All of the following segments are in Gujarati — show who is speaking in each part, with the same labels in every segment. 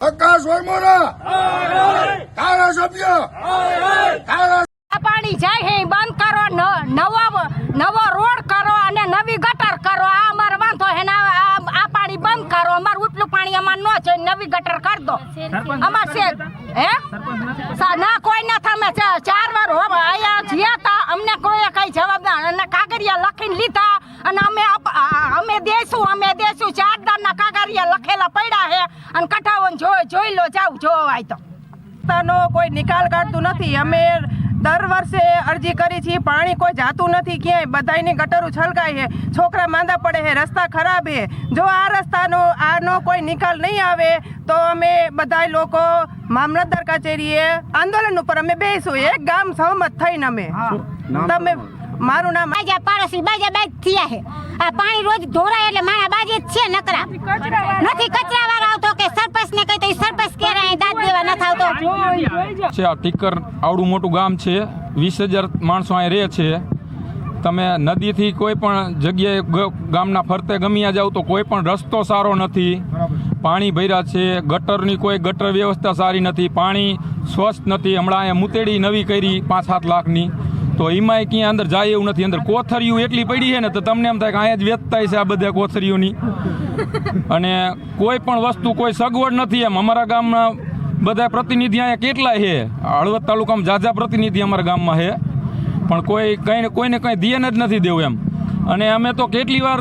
Speaker 1: આકાશ વરમોરા ધારાસભ્ય.
Speaker 2: આ પાણી જાય છે બંધ કરો ન- નવો નવો રોડ કરો અને નવી ગટર કરો. આ અમારે વાંધો છે ને આ પાણી બંધ કરો. અમારું ઉપલું પાણી અમારે ન છે નવી ગટર કરી દો. અમાર છે હે? ના કોઈ ના થમે ચાર વાર હો આયા જ્યાં તા અમને કોઈ કઈ જવાબ ના અને કાગળિયા લખીને લીધા. અને અમે અમે દેશું અમે દેશું. ચાર દારના કાગળિયા લખેલા પડ્યા છે અને કઢાવો ને જોઈ લો જાવ જોવાય તો.
Speaker 3: રસ્તાનો કોઈ નિકાલ કાઢતું નથી. અમે દર વર્ષે અરજી કરી છીએ પાણી કોઈ જાતું નથી ક્યાંય. બધાયની ગટરો છલકાય છે. છોકરા માંદા પડે છે રસ્તા ખરાબ છે. જો આ રસ્તાનો આનો કોઈ નિકાલ નહીં આવે તો અમે બધાય લોકો મામલતદાર કચેરીએ આંદોલન ઉપર અમે બેસું એક ગામ સહમત થઈને અમે. તમે મારું નામ
Speaker 4: બાજા પાડોશી બાજા બાજ થયા છે. આ પાણી રોજ ધોરાય એટલે મારા બાજે જ છે નકરા. નથી કચરા વાળો કે સરપંચ ને કહી તો સરપંચ કે દાદ દેવા ન થાવતો.
Speaker 5: છે આ ટીકર આવડું મોટું ગામ છે. વીસ હજાર માણસો અહીં રહે છે. તમે નદીથી કોઈ પણ જગ્યાએ ગામના ફરતે ગમ્યા જાવ તો કોઈ પણ રસ્તો સારો નથી. પાણી ભર્યા છે. ગટરની કોઈ ગટર વ્યવસ્થા સારી નથી. પાણી સ્વચ્છ નથી. હમણાં અહીંયા મુતેડી નવી કરી પાંચ સાત લાખની. તો એમાંય ક્યાં અંદર જાય એવું નથી. અંદર કોથરીઓ એટલી પડી છે ને, તો તમને એમ થાય કે અહીંયા જ વેચતા છે આ બધા કોથરીઓની અને કોઈ પણ વસ્તુ, કોઈ સગવડ નથી એમ. અમારા ગામના બધા પ્રતિનિધિ અહીંયા કેટલા છે? હળવદ તાલુકામાં જાજા પ્રતિનિધિ અમારા ગામમાં છે. પણ કોઈ કંઈ કોઈને કંઈ ધ્યાન જ નથી દેવું એમ. અને અમે તો કેટલી વાર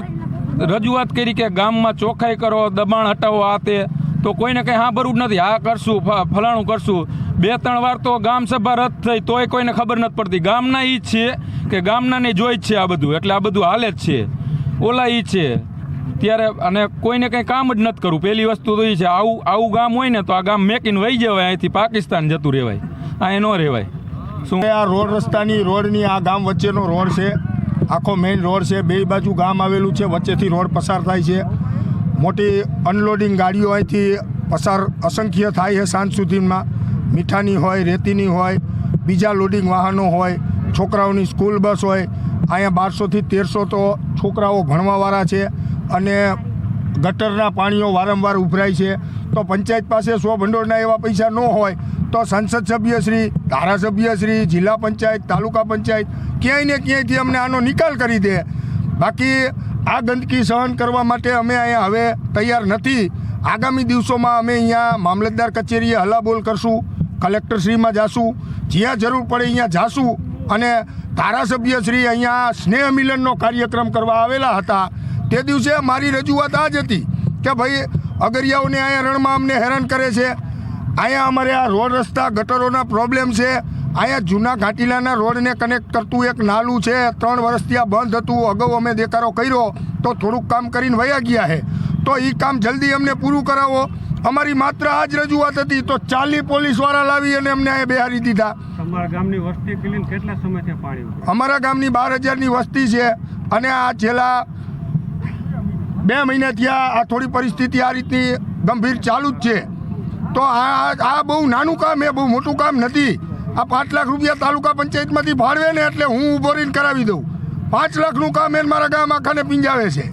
Speaker 5: રજૂઆત કરી કે ગામમાં ચોખ્ખાઈ કરો, દબાણ હટાવો આ તે. તો કોઈને કંઈ સાંભળવું જ નથી. આ કરશું ફલાણું કરશું. બે ત્રણ વાર તો ગામ સભા રદ થઈ, તોય કોઈને ખબર નથી પડતી. ગામના જ છે કે ગામનાને જોઈ જ છે આ બધું, એટલે આ બધું હાલે જ છે. ઓલા ઈ છે. ત્યારે અને કોઈને કંઈ કામ જ નથી કરવું. પહેલી વસ્તુ તો એ છે, આવું આવું ગામ હોય ને તો આ ગામ મેકીને વહી જવાય, અહીંથી પાકિસ્તાન જતું રહેવાય. અહીં ન રહેવાય. શું?
Speaker 1: આ રોડ રસ્તાની, રોડની આ ગામ વચ્ચેનો રોડ છે. આખો મેઇન રોડ છે. બે બાજુ ગામ આવેલું છે. વચ્ચેથી રોડ પસાર થાય છે. મોટી અનલોડિંગ ગાડીઓ અહીંથી પસાર અસંખ્ય થાય છે સાંજ સુધીમાં. મીઠાની હોય, રેતીની હોય, બીજા લોડિંગ વાહનો હોય, છોકરાઓની સ્કૂલ બસ હોય, અહીંયા બારસોથી તેરસો તો છોકરાઓ ભણવાવાળા છે અને ગટરના પાણીઓ વારંવાર ઉભરાય છે. તો પંચાયત પાસે સો ભંડોળના એવા પૈસા ન હોય તો સંસદ સભ્યશ્રી ધારાસભ્યશ્રી જિલ્લા પંચાયત, તાલુકા પંચાયત ક્યાંય ને ક્યાંયથી અમને આનો નિકાલ કરી દે. બાકી આ ગંદકી સહન કરવા માટે અમે અહીંયા હવે તૈયાર નથી. આગામી દિવસોમાં અમે અહીંયા મામલતદાર કચેરીએ હલાબોલ કરશું. કલેક્ટરશ્રીમાં જાશું, જ્યાં જરૂર પડે અહીંયા જાશું અને ધારાસભ્યશ્રી અહીંયા સ્નેહ મિલનનો કાર્યક્રમ કરવા આવેલા હતા. તે દિવસે મારી રજૂઆત આ જ હતી કે ભાઈ, અગરિયાઓને અહીંયા રણમાં અમને હેરાન કરે છે. અહીંયા અમારે આ રોડ રસ્તા ગટરોના પ્રોબ્લેમ છે. અહીંયા જૂના ઘાટીલાના રોડને કનેક્ટ કરતું એક નાલું છે. ત્રણ વર્ષથી આ બંધ હતું, અગાઉ અમે દેખાડો કર્યો, તો થોડુંક કામ કરીને વયા ગયા છે તો એ કામ જલ્દી અમને પૂરું કરાવો. અમારી માત્ર આ જ રજૂઆત હતી તો ચાલી પોલીસવાળા લાવી અને અમને અહીંયા બેહારી દીધા.
Speaker 6: તમારા ગામની વસ્તી ક્લીન કેટલા સમયથી પાણી
Speaker 1: અમારા ગામની બાર હજારની વસ્તી છે અને આ છેલ્લા બે મહિના થયા આ થોડી પરિસ્થિતિ આ રીતની ગંભીર ચાલુ જ છે. તો આ આ બહુ નાનું કામ એ બહુ મોટું કામ નથી. આ પાંચ લાખ રૂપિયા તાલુકા પંચાયતમાંથી ફાળવે ને એટલે હું ઊભો રહીને કરાવી દઉં. પાંચ લાખનું કામ એને મારા ગામ આખાને પીંજાવે છે.